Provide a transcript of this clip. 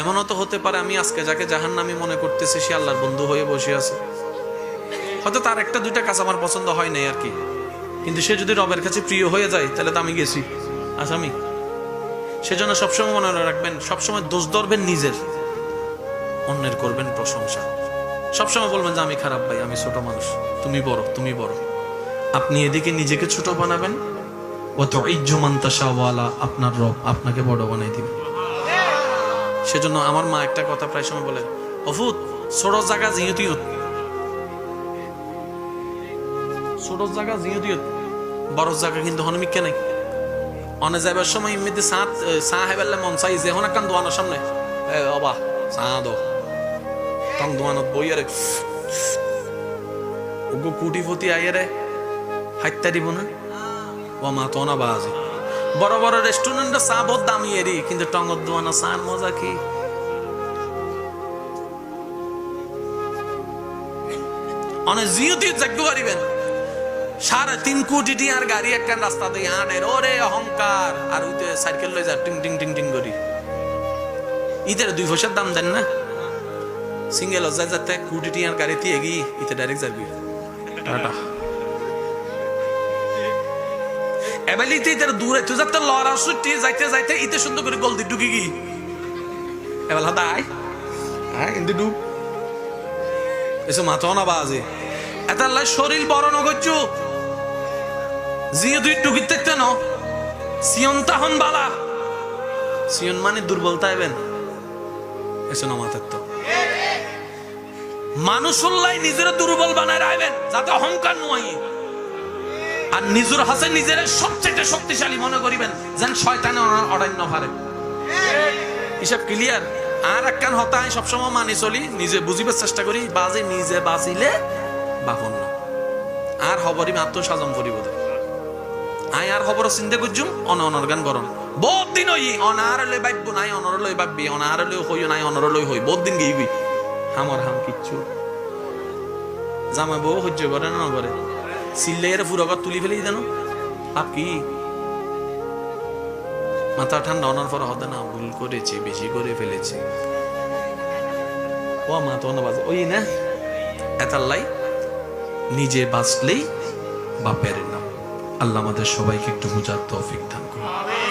এমনও তো হতে পারে আমি আজকে যাকে জাহান নামি মনে করতেছি, সে আল্লাহর বন্ধু হয়ে বসে আছে। হয়তো তার একটা, দুইটা কাজ আমার পছন্দ হয় নাই আর কি। কিন্তু সে যদি রবের কাছে প্রিয় হয়ে যায়, তাহলে তো আমি গেছি। আসামি সেজন্য সবসময় মনে রাখবেন, সবসময় দোষ ধরবেন নিজের, অন্যের করবেন প্রশংসা। সবসময় বলবেন যে, আমি খারাপ ভাই, আমি ছোট মানুষ, তুমি বড় তুমি বড়। আপনি এদিকে নিজেকে ছোট বানাবেন। অত ইজ্জমান্তাসাওয়ালা আপনার রব আপনাকে বড় বানাই দিবে। সেজন্য আমার মা একটা কথা প্রায় সময় বলে অফুত ছোট জায়গা জিয়তিয়ত ছোট জায়গা জিয়তিয়ত বড় জায়গা কিন্তু হনমিকে নাই। অনে যাবার সময় এমনিতে সাঁত চা হেবেলে মন চাই যে হন একখান দোয়ানোর সামনে। এ অবা চা দো তং দোয়ানত বইয়ারে ওগো কুটি ফুটি আইয়ারে হাইত্যা দিব না? ও মা তো না বাজে। বড় বড় রেস্টুরেন্টে চা বহুত দামি এরি, কিন্তু টঙ্গত দোয়ানো চার মজা কি? অনেক জিওতি যাগ্য পারিবেন। সাড়ে তিন কোটি টিয়ার গাড়ি একটা রাস্তা দিয়ে আনের ওরে অহংকার। আর ওইতে সাইকেল লই যা, টিং টিং টিং টিং করি। ইদের দুই পয়সার দাম দেন না? সিঙ্গেল যায় যাতে কোটি টিয়ার গাড়িতে এগি ইতে ডাইরেক্ট যাবি। টাটা। এবেলিতে ইতের দূরে তুই যাতে লড়া সুটি যাইতে যাইতে ইতে সুন্দর করে গলদি ঢুকি গি। এবেল হাদা আয়। হ্যাঁ কিন্তু ডুব এসে মাথা না বাজে এটার লাই শরীর বড় নগচ্ছু জিও দুই টুকির দেখতে ন। সিয়ন তাহন বালা। সিয়ন মানে দুর্বলতা এবেন এসে না মাথার তো। মানুষ নিজের দুর্বল বানায় রাখবেন যাতে অহংকার নয় নিজের হাসে নিজের সবচেয়ে শক্তিশালী মনে করিবেন, যেন শয়তানে অরণ্য হারে হিসাব ক্লিয়ার আর একখান হতায় সবসময় মানি চলি, নিজে বুঝিবার চেষ্টা করি, বাজে নিজে বাঁচিলে বাহন না। আর হবরই মাত্র সাজম করিব আই আর খবর চিন্তা করছুম অন অনর গান গরম বহুত দিন হই অনার লই বাইব নাই অনর লই বাইবি অনার লই হই নাই অনর লই হই, বহুত দিন গই হামর হাম কিচ্ছু। জামাই বউ সহ্য করে না করে সিল্লের আবার তুলি ফেলে দেন। আপ কি? মাথা ঠান্ডা অনার পর হতে না, ভুল করেছে, বেশি করে ফেলেছে। ও মা তো বাজে ওই না, এতাল্লাই, নিজে বাঁচলেই বাপের নাম। আল্লাহ আমাদের সবাইকে একটু বুঝার তৌফিক দান করুন।